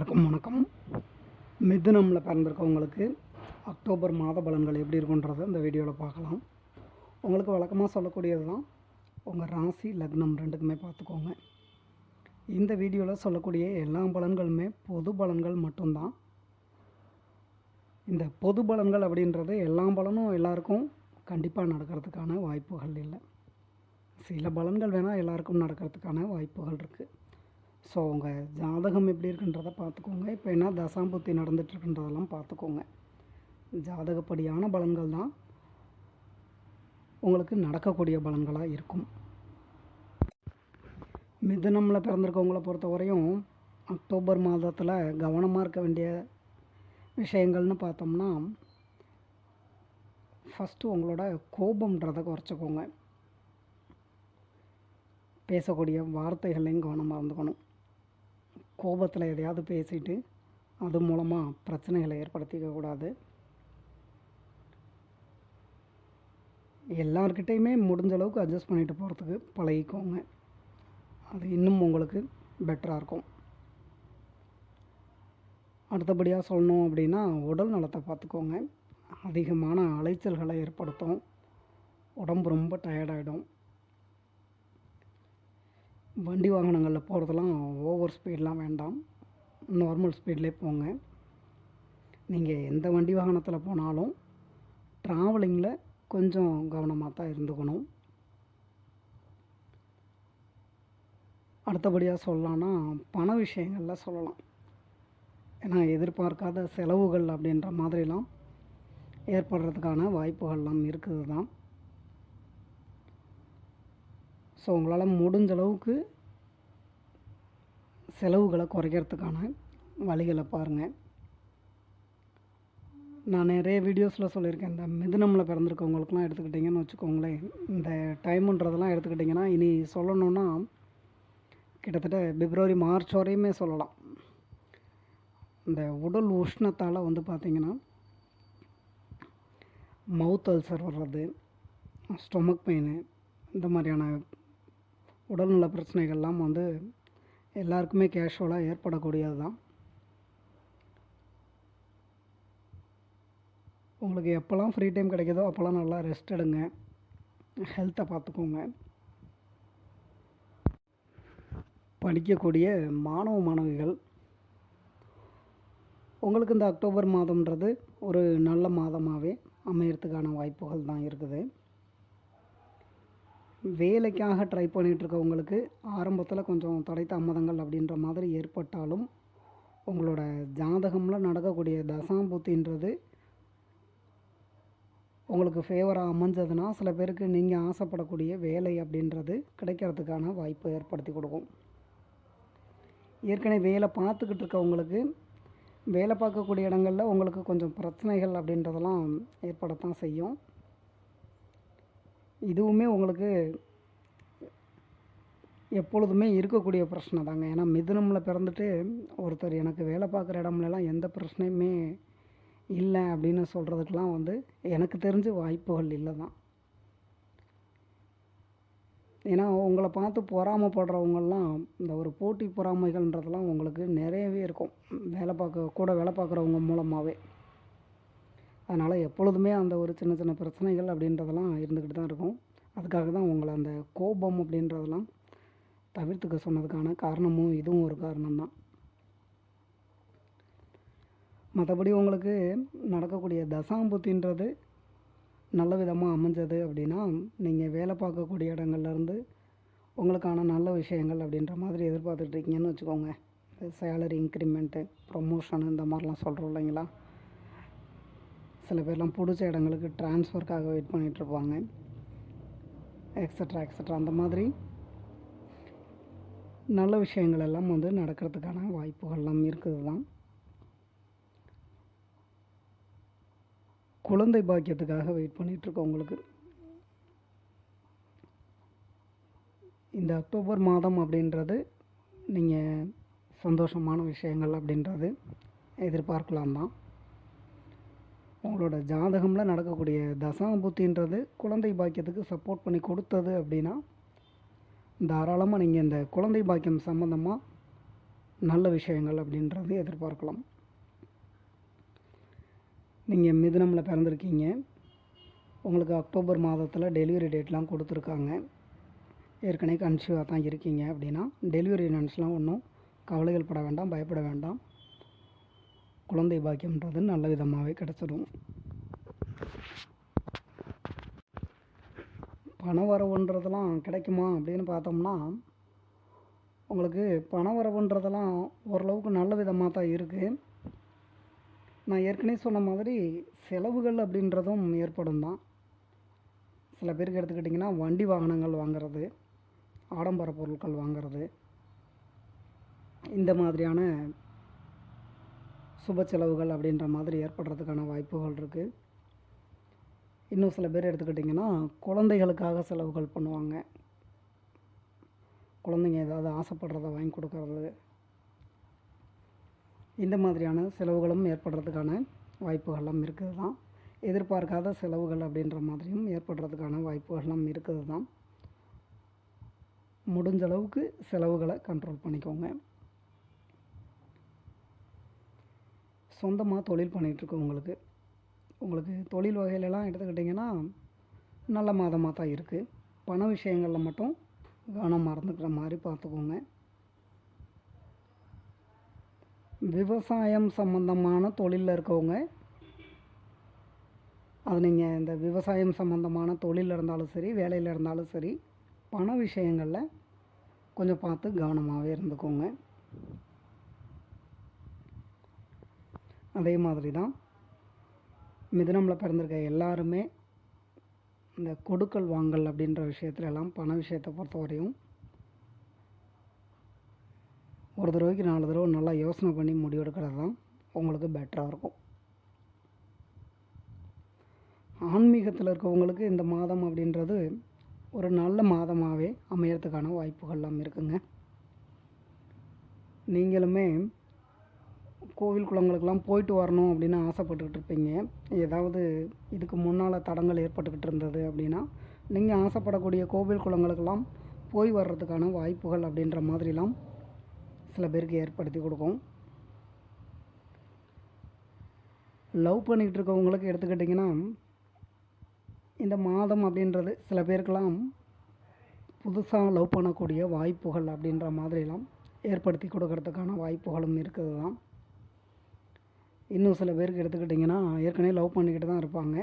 எல்லாருக்கும் வணக்கம். மிதுனமில் பிறந்திருக்கவங்களுக்கு அக்டோபர் மாத பலன்கள் எப்படி இருக்குன்றதை இந்த வீடியோவில் பார்க்கலாம். உங்களுக்கு வழக்கமாக சொல்லக்கூடியது தான் உங்கள் ராசி லக்னம் ரெண்டுக்குமே பார்த்துக்கோங்க. இந்த வீடியோவில் சொல்லக்கூடிய எல்லா பலன்களுமே பொது பலன்கள் மட்டும்தான். இந்த பொது பலன்கள் அப்படின்றது எல்லா பலனும் எல்லாருக்கும் கண்டிப்பாக நடக்கிறதுக்கான வாய்ப்புகள் இல்லை. சில பலன்கள் வேணால் எல்லாருக்கும் நடக்கிறதுக்கான வாய்ப்புகள் இருக்குது ஸோ உங்கள் ஜாதகம் எப்படி இருக்குன்றதை பார்த்துக்கோங்க. இப்போ என்ன தசாம்புத்தி நடந்துட்டுருக்குன்றதெல்லாம் பார்த்துக்கோங்க. ஜாதகப்படியான பலன்கள் தான் உங்களுக்கு நடக்கக்கூடிய பலன்களாக இருக்கும். மிதுனமில் பொறுத்த பொறுத்தவரையும் அக்டோபர் மாதத்தில் கவனமாக இருக்க வேண்டிய விஷயங்கள்னு பார்த்தோம்னா ஃபஸ்ட்டு உங்களோட கோபம்ன்றதை குறைச்சிக்கோங்க. பேசக்கூடிய வார்த்தைகளையும் கவனமாக இருந்துக்கணும். கோபத்தில் எதையாவது பேசிட்டு அது மூலமாக பிரச்சனைகளை ஏற்படுத்திக்க கூடாது. எல்லார்கிட்டேயுமே முடிஞ்ச அளவுக்கு அட்ஜஸ்ட் பண்ணிட்டு போகிறதுக்கு பழகிக்கோங்க. அது இன்னும் உங்களுக்கு பெட்டராக இருக்கும். அடுத்தபடியாக சொல்லணும் அப்படின்னா உடல் நலத்தை பார்த்துக்கோங்க. அதிகமான அலைச்சல்களை ஏற்படுத்தும். உடம்பு ரொம்ப டயர்டாகிடும் வண்டி வாகனங்களில் போகிறதெல்லாம் ஓவர் ஸ்பீட்லாம் வேண்டாம். நார்மல் ஸ்பீட்லேயே போங்க. நீங்கள் எந்த வண்டி வாகனத்தில் போனாலும் ட்ராவலிங்கில் கொஞ்சம் கவனமாக தான் இருந்துக்கணும். அடுத்தபடியாக சொல்லலான்னா பண விஷயங்களில் சொல்லலாம். ஏன்னா எதிர்பார்க்காத செலவுகள் அப்படின்ற மாதிரிலாம் ஏற்படுறதுக்கான வாய்ப்புகள்லாம் இருக்குது தான். ஸோ உங்களால் முடிஞ்ச அளவுக்கு செலவுகளை குறைக்கிறதுக்கான வழிகளை பாருங்கள் நான் நிறைய வீடியோஸில் சொல்லியிருக்கேன். இந்த மிதுனமில் பிறந்திருக்கவங்களுக்குலாம் எடுத்துக்கிட்டிங்கன்னு வச்சுக்கோங்களேன். இந்த டைமுன்றதெல்லாம் எடுத்துக்கிட்டிங்கன்னா இனி சொல்லணுன்னா கிட்டத்தட்ட பிப்ரவரி மார்ச் வரையுமே சொல்லலாம். இந்த உடல் உஷ்ணத்தால் வந்து பார்த்திங்கன்னா மவுத் அல்சர் வர்றது ஸ்டொமக் பெயின் இந்த மாதிரியான உடல்நல பிரச்சனைகள்லாம் வந்து எல்லாருக்குமே கேஷுவலாக ஏற்படக்கூடியது தான் உங்களுக்கு எப்போல்லாம் ஃப்ரீ டைம் கிடைக்குதோ அப்போல்லாம் நல்லா ரெஸ்ட் எடுங்க. ஹெல்த்தை பார்த்துக்கோங்க. படிக்கக்கூடிய மாணவ மாணவிகள் உங்களுக்கு இந்த அக்டோபர் மாதம்ன்றது ஒரு நல்ல மாதமாகவே அமையறதுக்கான வாய்ப்புகள் தான் இருக்குது. வேலைக்காக ட்ரை பண்ணிகிட்ருக்கவங்களுக்கு ஆரம்பத்தில் கொஞ்சம் தடை தாமதங்கள் அப்படின்ற மாதிரி ஏற்பட்டாலும் உங்களோட ஜாதகமில் நடக்கக்கூடிய தசாம்பூத்தின்றது உங்களுக்கு ஃபேவராக அமைஞ்சதுன்னா சில பேருக்கு நீங்கள் ஆசைப்படக்கூடிய வேலை அப்படின்றது கிடைக்கிறதுக்கான வாய்ப்பு ஏற்படுத்தி கொடுக்கும். ஏற்கனவே வேலை பார்த்துக்கிட்டு இருக்கவங்களுக்கு வேலை பார்க்கக்கூடிய இடங்களில் உங்களுக்கு கொஞ்சம் பிரச்சனைகள் அப்படின்றதெல்லாம் ஏற்படத்தான் செய்யும். இதுவுமே உங்களுக்கு எப்பொழுதுமே இருக்கக்கூடிய பிரச்சனை தாங்க. ஏன்னா மிதுனமில் பிறந்துட்டு ஒருத்தர் எனக்கு வேலை பார்க்குற இடம்லலாம் எந்த பிரச்சனையுமே இல்லை அப்படின்னு சொல்கிறதுக்கெலாம் வந்து எனக்கு தெரிஞ்ச வாய்ப்புகள் இல்லை தான். ஏன்னா உங்களை பார்த்து பொறாமப்படுறவங்கெல்லாம் இந்த ஒரு போட்டி பொறாமைகள்ன்றதெல்லாம் உங்களுக்கு நிறையவே இருக்கும். வேலை பார்க்க கூட வேலை பார்க்குறவங்க மூலமாகவே அதனால் எப்பொழுதுமே அந்த ஒரு சின்ன சின்ன பிரச்சனைகள் அப்படின்றதெல்லாம் இருந்துக்கிட்டு தான் இருக்கும். அதுக்காக தான் உங்களை அந்த கோபம் அப்படின்றதெல்லாம் தவிர்த்துக்க சொன்னதுக்கான காரணமும் இதுவும் ஒரு காரணம் தான். மற்றபடி உங்களுக்கு நடக்கக்கூடிய தசாம்புத்தின்றது நல்ல விதமாக அமைஞ்சது அப்படின்னா நீங்கள் வேலை பார்க்கக்கூடிய இடங்கள்லேருந்து உங்களுக்கான நல்ல விஷயங்கள் அப்படின்ற மாதிரி எதிர்பார்த்துட்ருக்கீங்கன்னு வச்சுக்கோங்க. சேலரி இன்க்ரிமெண்ட்டு ப்ரொமோஷன் இந்த மாதிரிலாம் சொல்கிறோம் இல்லைங்களா? சில பேர்லாம் பிடிச்ச இடங்களுக்கு ட்ரான்ஸ்ஃபருக்காக வெயிட் பண்ணிகிட்ருப்பாங்க. எக்ஸட்ரா எக்ஸட்ரா அந்த மாதிரி நல்ல விஷயங்கள் எல்லாம் வந்து நடக்கிறதுக்கான வாய்ப்புகள்லாம் இருக்குது தான். குழந்தை பாக்கியத்துக்காக வெயிட் பண்ணிகிட்ருக்கோம் உங்களுக்கு. இந்த அக்டோபர் மாதம் அப்படின்றது நீங்கள் சந்தோஷமான விஷயங்கள் அப்படின்றது எதிர்பார்க்கலாம் தான். உங்களோட ஜாதகமில் நடக்கக்கூடிய தசாபுத்தின்றது குழந்தை பாக்கியத்துக்கு சப்போர்ட் பண்ணி கொடுத்தது அப்படின்னா தாராளமாக நீங்கள் இந்த குழந்தை பாக்கியம் சம்மந்தமாக நல்ல விஷயங்கள் அப்படின்றது எதிர்பார்க்கலாம். நீங்கள் மிதுனமில் பிறந்திருக்கீங்க. உங்களுக்கு அக்டோபர் மாதத்தில் டெலிவரி டேட்லாம் கொடுத்துருக்காங்க. ஏற்கனவே கன்சியூவாக தான் இருக்கீங்க அப்படின்னா டெலிவரி நன்ஸ்லாம் ஒன்றும் கவலைகள் பட வேண்டாம் பயப்பட வேண்டாம். குழந்தை பாக்கியம்ன்றது நல்ல விதமாகவே கிடச்சிடும் பண வரவுன்றதெல்லாம் கிடைக்குமா அப்படின்னு பார்த்தோம்னா உங்களுக்கு பண வரவுன்றதெல்லாம் ஓரளவுக்கு நல்ல விதமாக தான் இருக்குது நான் ஏற்கனவே சொன்ன மாதிரி செலவுகள் அப்படின்றதும் ஏற்படும் தான் சில பேருக்கு எடுத்துக்கிட்டிங்கன்னா வண்டி வாகனங்கள் வாங்கிறது ஆடம்பர பொருட்கள் வாங்குறது இந்த மாதிரியான சுப செலவுகள் அப்படின்ற மாதிரி ஏற்படுறதுக்கான வாய்ப்புகள் இருக்குது இன்னும் சில பேர் எடுத்துக்கிட்டிங்கன்னா குழந்தைகளுக்காக செலவுகள் பண்ணுவாங்க. குழந்தைங்க ஏதாவது ஆசைப்படுறத வாங்கி கொடுக்கறது. இந்த மாதிரியான செலவுகளும் ஏற்படுறதுக்கான வாய்ப்புகள்லாம் இருக்குது தான் எதிர்பார்க்காத செலவுகள் அப்படின்ற மாதிரியும் ஏற்படுறதுக்கான வாய்ப்புகள்லாம் இருக்குது தான் முடிஞ்ச அளவுக்கு செலவுகளை கண்ட்ரோல் பண்ணிக்கோங்க. சொந்தமாக தொழில் பண்ணிகிட்ருக்கோம் உங்களுக்கு. உங்களுக்கு தொழில் வகையிலலாம் எடுத்துக்கிட்டிங்கன்னா நல்ல மாதமாக தான் இருக்குது பண விஷயங்களில் மட்டும் கவனமாக இருந்துக்கிற மாதிரி பார்த்துக்கோங்க. விவசாயம் சம்மந்தமான தொழிலில் இருக்கவங்க அது நீங்கள் இந்த விவசாயம் சம்மந்தமான தொழிலில் இருந்தாலும் சரி வேலையில் இருந்தாலும் சரி பண விஷயங்களில் கொஞ்சம் பார்த்து கவனமாகவே இருந்துக்கோங்க. அதே மாதிரி தான் மிதனமில் பிறந்திருக்க எல்லாருமே இந்த கொடுக்கல் வாங்கல் அப்படின்ற விஷயத்துல எல்லாம் பண விஷயத்தை பொறுத்த வரையும் ஒரு தடவைக்கு நாலு தடவை நல்லா யோசனை பண்ணி முடிவெடுக்கிறது தான் உங்களுக்கு பெட்டராக இருக்கும். ஆன்மீகத்தில் இருக்கவங்களுக்கு இந்த மாதம் அப்படின்றது ஒரு நல்ல மாதமாகவே அமையறதுக்கான வாய்ப்புகள்லாம் இருக்குங்க. நீங்களுமே கோவில் குளங்களுக்கெல்லாம் போயிட்டு வரணும் அப்படின்னு ஆசைப்பட்டுக்கிட்டு இருப்பீங்க. ஏதாவது இதுக்கு முன்னால் தடங்கள் ஏற்பட்டுக்கிட்டு இருந்தது அப்படின்னா நீங்கள் ஆசைப்படக்கூடிய கோவில் குளங்களுக்கெல்லாம் போய் வர்றதுக்கான வாய்ப்புகள் அப்படின்ற மாதிரிலாம் சில பேருக்கு ஏற்படுத்தி கொடுக்கும். லவ் பண்ணிக்கிட்டு இருக்கவங்களுக்கு எடுத்துக்கிட்டிங்கன்னா இந்த மாதம் அப்படின்றது சில பேருக்கெல்லாம் புதுசாக லவ் பண்ணக்கூடிய வாய்ப்புகள் அப்படின்ற மாதிரிலாம் ஏற்படுத்தி கொடுக்கறதுக்கான வாய்ப்புகளும் இருக்குது தான் இன்னும் சில பேருக்கு எடுத்துக்கிட்டிங்கன்னா ஏற்கனவே லவ் பண்ணிக்கிட்டு தான் இருப்பாங்க.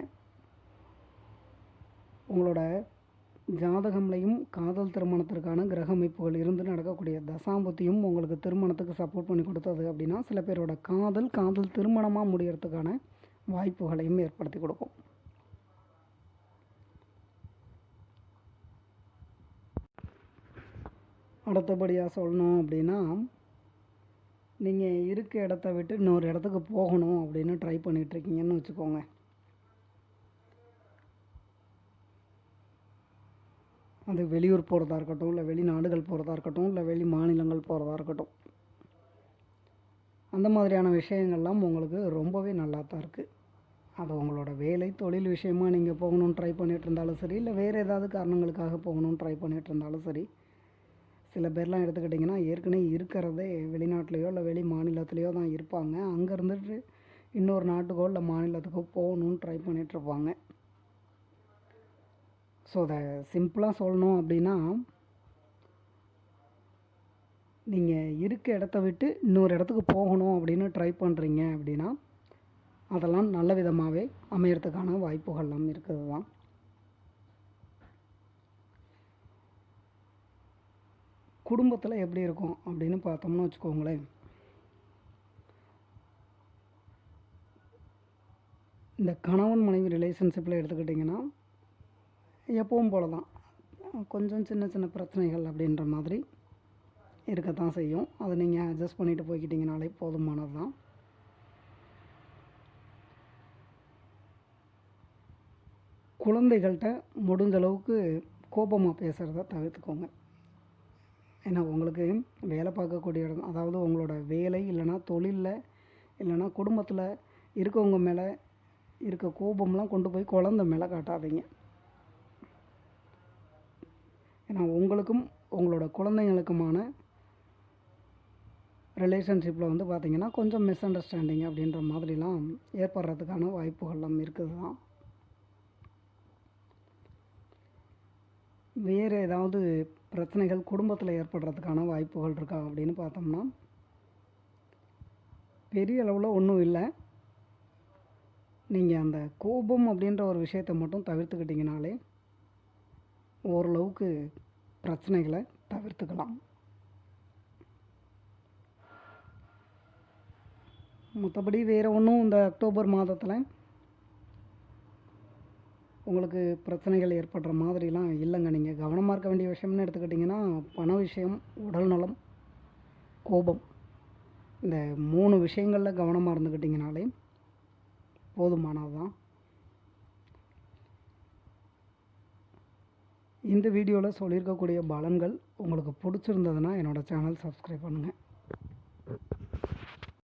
உங்களோட ஜாதகம்லையும் காதல் திருமணத்திற்கான கிரக அமைப்புகள் இருந்து நடக்கக்கூடிய தசாம்பத்தியும் உங்களுக்கு திருமணத்துக்கு சப்போர்ட் பண்ணி கொடுத்தது அப்படின்னா சில பேரோட காதல் காதல் திருமணமாக முடியறதுக்கான வாய்ப்புகளையும் ஏற்படுத்தி கொடுக்கும். அடுத்தபடியாக சொல்லணும் அப்படின்னா நீங்கள் இருக்க இடத்த விட்டு இன்னொரு இடத்துக்கு போகணும் அப்படின்னு ட்ரை பண்ணிகிட்ருக்கீங்கன்னு வச்சுக்கோங்க. அது வெளியூர் போகிறதா இருக்கட்டும் இல்லை வெளிநாடுகள் போகிறதா இருக்கட்டும் இல்லை வெளி மாநிலங்கள் போகிறதா இருக்கட்டும். அந்த மாதிரியான விஷயங்கள்லாம் உங்களுக்கு ரொம்பவே நல்லா தான் இருக்குது அது உங்களோட வேலை தொழில் விஷயமாக நீங்கள் போகணும்னு ட்ரை பண்ணிகிட்டு இருந்தாலும் சரி இல்லை வேறு ஏதாவது காரணங்களுக்காக போகணும்னு ட்ரை பண்ணிகிட்டு இருந்தாலும் சரி சில பேர்லாம் எடுத்துக்கிட்டிங்கன்னா ஏற்கனவே இருக்கிறதே வெளிநாட்டிலையோ இல்லை வெளி மாநிலத்திலையோ தான் இருப்பாங்க. அங்கே இருந்துட்டு இன்னொரு நாட்டுக்கோ இல்லை மாநிலத்துக்கோ போகணுன்னு ட்ரை பண்ணிகிட்ருப்பாங்க ஸோ அதை சிம்பிளாக சொல்லணும் அப்படின்னா நீங்கள் இருக்க இடத்த விட்டு இன்னொரு இடத்துக்கு போகணும் அப்படின்னு ட்ரை பண்ணுறீங்க அப்படின்னா அதெல்லாம் நல்ல விதமாகவே அமையறதுக்கான வாய்ப்புகள்லாம் இருக்கிறது தான். குடும்பத்தில் எப்படி இருக்கும் அப்படின்னு பார்த்தோம்னு வச்சுக்கோங்களேன். இந்த கணவன் மனைவி ரிலேஷன்ஷிப்பில் எடுத்துக்கிட்டிங்கன்னா எப்பவும் போல தான் கொஞ்சம் சின்ன சின்ன பிரச்சனைகள் அப்படின்ற மாதிரி இருக்கத்தான் செய்யும். அதை நீங்கள் அட்ஜஸ்ட் பண்ணிட்டு போய்க்கிட்டிங்கனாலே போதுமானது தான் குழந்தைகள்கிட்ட முடிஞ்ச அளவுக்கு கோபமாக பேசுகிறத தவிர்த்துக்கோங்க. ஏன்னா உங்களுக்கு வேலை பார்க்கக்கூடிய இடம் அதாவது உங்களோட வேலை இல்லைன்னா தொழிலில் இல்லைன்னா குடும்பத்தில் இருக்கவங்க மேலே இருக்க கோபம்லாம் கொண்டு போய் குழந்த மேலே காட்டாதீங்க. ஏன்னா உங்களுக்கும் உங்களோட குழந்தைங்களுக்குமான ரிலேஷன்ஷிப்பில் வந்து பார்த்திங்கன்னா கொஞ்சம் மிஸ் அண்டர்ஸ்டாண்டிங் அப்படின்ற மாதிரிலாம் ஏற்படுறதுக்கான வாய்ப்புகள்லாம் இருக்குது தான் வேறு ஏதாவது பிரச்சனைகள் குடும்பத்தில் ஏற்படுறதுக்கான வாய்ப்புகள் இருக்கா அப்படின்னு பார்த்தோம்னா பெரிய அளவில் ஒன்றும் இல்லை. நீங்கள் அந்த கோபம் அப்படின்ற ஒரு விஷயத்தை மட்டும் தவிர்த்துக்கிட்டிங்கனாலே ஓரளவுக்கு பிரச்சனைகளை தவிர்த்துக்கலாம். மற்றபடி வேறு ஒன்றும் இந்த அக்டோபர் மாதத்தில் உங்களுக்கு பிரச்சனைகள் ஏற்படுற மாதிரிலாம் இல்லைங்க. நீங்கள் கவனமாக இருக்க வேண்டிய விஷயம்னு எடுத்துக்கிட்டிங்கன்னா பண விஷயம் உடல் நலம் கோபம். இந்த மூணு விஷயங்களில் கவனமாக இருந்துக்கிட்டிங்கனாலே போதுமானது தான் இந்த வீடியோவில் சொல்லியிருக்கக்கூடிய பலன்கள் உங்களுக்கு பிடிச்சிருந்ததுன்னா என்னோடய சேனல் சப்ஸ்கிரைப் பண்ணுங்கள்